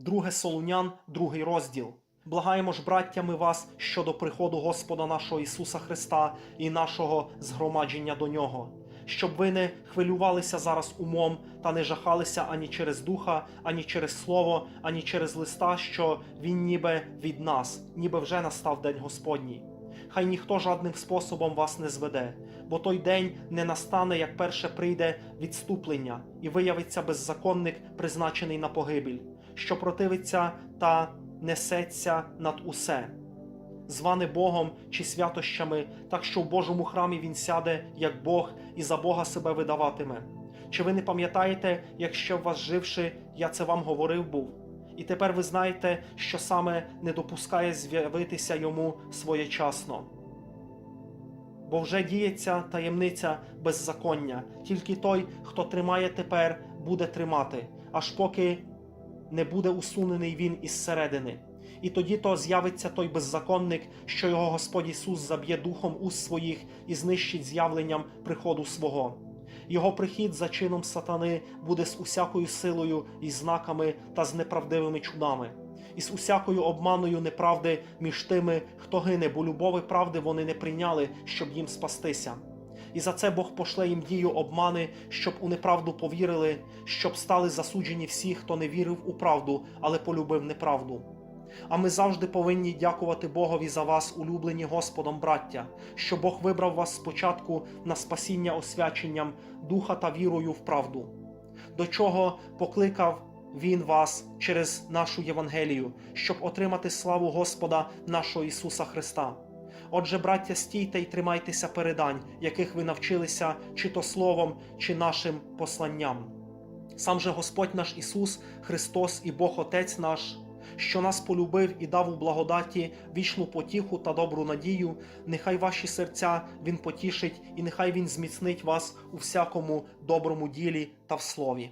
Друге Солунян, другий розділ. Благаємо ж, браттями вас щодо приходу Господа нашого Ісуса Христа і нашого згромадження до Нього, щоб ви не хвилювалися зараз умом та не жахалися ані через духа, ані через слово, ані через листа, що він ніби від нас, ніби вже настав день Господній. Хай ніхто жадним способом вас не зведе, бо той день не настане, як перше прийде відступлення, і виявиться беззаконник, призначений на погибель, що противиться та несеться над усе, зване Богом чи святощами, так що в Божому храмі він сяде, як Бог, і за Бога себе видаватиме. Чи ви не пам'ятаєте, як ще в вас живши, я це вам говорив був? І тепер ви знаєте, що саме не допускає з'явитися йому своєчасно. Бо вже діється таємниця беззаконня, тільки той, хто тримає тепер, буде тримати, аж поки не буде усунений він із середини. І тоді то з'явиться той беззаконник, що його Господь Ісус заб'є духом уст своїх і знищить з'явленням приходу свого. Його прихід за чином сатани буде з усякою силою і знаками та з неправдивими чудами, і з усякою обманою неправди між тими, хто гине, бо любови правди вони не прийняли, щоб їм спастися. І за це Бог пошле їм дію обмани, щоб у неправду повірили, щоб стали засуджені всі, хто не вірив у правду, але полюбив неправду. А ми завжди повинні дякувати Богові за вас, улюблені Господом, браття, що Бог вибрав вас спочатку на спасіння освяченням духа та вірою в правду, до чого покликав Він вас через нашу Євангелію, щоб отримати славу Господа нашого Ісуса Христа. Отже, браття, стійте й тримайтеся передань, яких ви навчилися, чи то словом, чи нашим посланням. Сам же Господь наш Ісус, Христос і Бог Отець наш, що нас полюбив і дав у благодаті вічну потіху та добру надію, нехай ваші серця Він потішить, і нехай Він зміцнить вас у всякому доброму ділі та в слові.